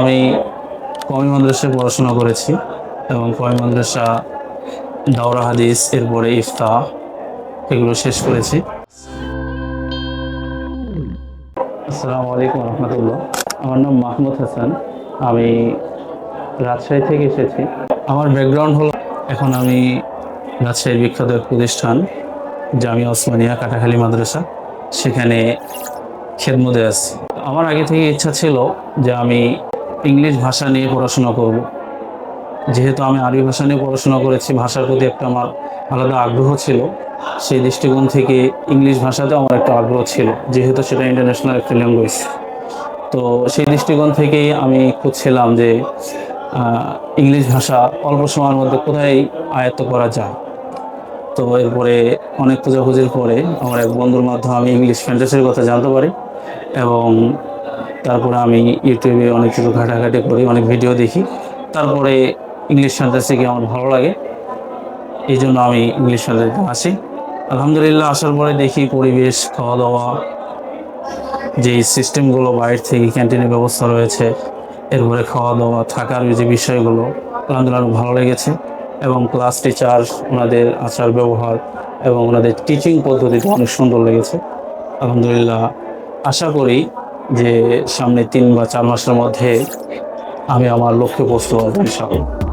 আমি কমি মাদ্রাসায় পড়াশোনা করেছি এবং কমি মাদ্রাসা, দাওরা হাদিস, এরপরে ইফতা এগুলো শেষ করেছি। আসসালামু আলাইকুম রহমতুল্লাহ। আমার নাম মাহমুদ হাসান। আমি রাজশাহী থেকে এসেছি। আমার ব্যাকগ্রাউন্ড হলো, এখন আমি রাজশাহীর বিখ্যাত প্রতিষ্ঠান, জামিয়া ওসমানিয়া কাটাখালী মাদ্রাসা। সেখানে খেদমতে আছি। আমার আগে থেকে ইচ্ছা ছিল যে আমি ইংলিশ ভাষা নিয়ে পড়াশোনা করব। যেহেতু আমি আরবি ভাষা নিয়ে পড়াশোনা করেছি, ভাষার প্রতি একটা আমার আলাদা আগ্রহ ছিল। সেই দৃষ্টিকোণ থেকে ইংলিশ ভাষাতেও আমার একটা আগ্রহ ছিল, যেহেতু সেটা ইন্টারন্যাশনাল একটা ল্যাঙ্গুয়েজ তো সেই দৃষ্টিকোণ থেকেই আমি খুঁজছিলাম যে ইংলিশ ভাষা অল্প সময়ের মধ্যে কোথায় আয়ত্ত করা যায়। তো এরপরে অনেক খোঁজাখুঁজির পরে আমার এক বন্ধুর মাধ্যমে আমি ইংলিশ ফ্যান্টাসির কথা জানতে পারি এবং তারপরে আমি ইউটিউবে অনেক কিছু ঘাটাঘাটি করি, অনেক ভিডিও দেখি। তারপরে ইংলিশ ফ্যান্টাসিকে আমার ভালো লাগে। এই জন্য আমি ইংলিশ ফ্যান্টাসিতে আসি। আলহামদুলিল্লাহ, আসার পরে দেখি পরিবেশ খাওয়া দাওয়া যেই সিস্টেমগুলো বাইরে থেকে ক্যান্টিনের ব্যবস্থা রয়েছে, এরপরে খাওয়া দাওয়া থাকার যে বিষয়গুলো, আলহামদুলিল্লাহ ভালো লেগেছে। এবং ক্লাস টিচার ওনাদের আচার ব্যবহার এবং ওনাদের টিচিং পদ্ধতিটা অনেক সুন্দর লেগেছে। আলহামদুলিল্লাহ, আশা করি যে সামনে তিন বা চার মাসের মধ্যে আমি আমার লক্ষ্যে পৌঁছতে পারব ইনশাআল্লাহ।